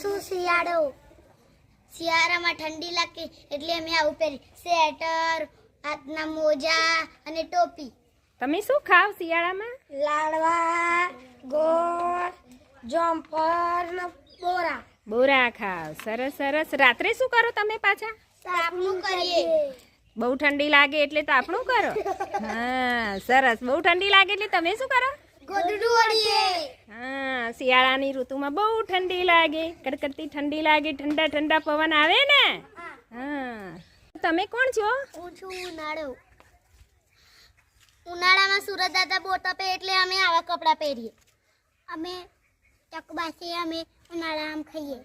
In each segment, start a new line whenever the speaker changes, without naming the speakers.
શું શિયાળો? શિયાળામાં ઠંડી લાગે એટલે અમે આવું પહેરી સ્વેટર હાથના મોજા અને ટોપી.
તમે શું ખાવ શિયાળામાં?
લાડવા ગોળ જમ્પર ને બોરા.
બોરા ખાવ. સરસ સરસ. રાત્રે શું કરો તમે પાછા?
તાપણું કરીએ.
બહુ ઠંડી લાગે એટલે તાપણું કરો. હા સરસ. બહુ ઠંડી લાગે એટલે તમે શું કરો?
ગોદડું
શિયાળાની ઋતુમાં બહુ ઠંડી લાગે. કડકડતી ઠંડી લાગે, ઠંડા ઠંડા પવન આવે ને? હા. તમે કોણ છો?
હું છું ઉનાળો. ઉનાળામાં સુરત દાદા બોટ આપે એટલે અમે આવા કપડાં પહેરીએ. અમે ચકબાસી અમે ઉનાળામાં ખાઈએ.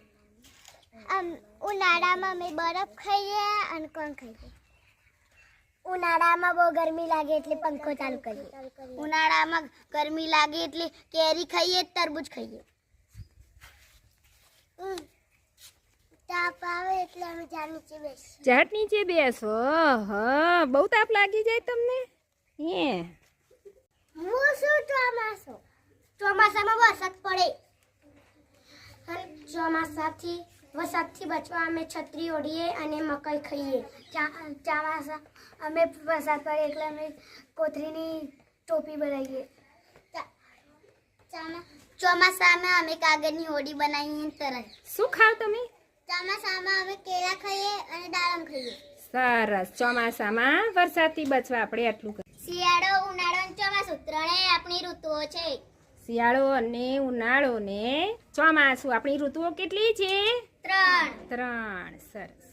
આમ ઉનાળામાં અમે બરફ ખાઈએ અને કોણ ખાઈએ? ઉનાળામાં બહુ ગરમી લાગે એટલે પંખો ચાલુ કરીએ. ઉનાળામાં ગરમી લાગે એટલે કેરી ખાઈએ તરબૂચ ખાઈએ. તાપ આવે એટલે અમે ઝાડ નીચે બેસીએ.
ઝાડ નીચે બેસો હા બહુ તાપ લાગી જાય તમને? હે.
હું શું ચોમાસો? ચોમાસામાં વરસાદ પડે. ચોમાસાથી વરસાદથી બચવા અમે છત્રી ઓઢીએ અને મકાઈ ખાઈએ. ચા- ચોમાસા અમે વરસાદ પડે એટલે અમે કોથળીની ટોપી બનાવીએ. ચોમાસામાં અમે કાગળની હોડી બનાવીએ તરત.
શું ખાવ તમે?
ચોમાસામાં અમે કેળા ખાઈએ અને દાડમ ખાઈએ.
સરસ. ચોમાસામાં વરસાદથી બચવા આપણે આટલું.
શિયાળો ઉનાળો અને ચોમાસું ત્રણેય આપણી ઋતુઓ છે.
શિયાળો અને ઉનાળો ને ચોમાસું. આપણી ઋતુઓ કેટલી છે?
ત્રણ.
ત્રણ. સરસ.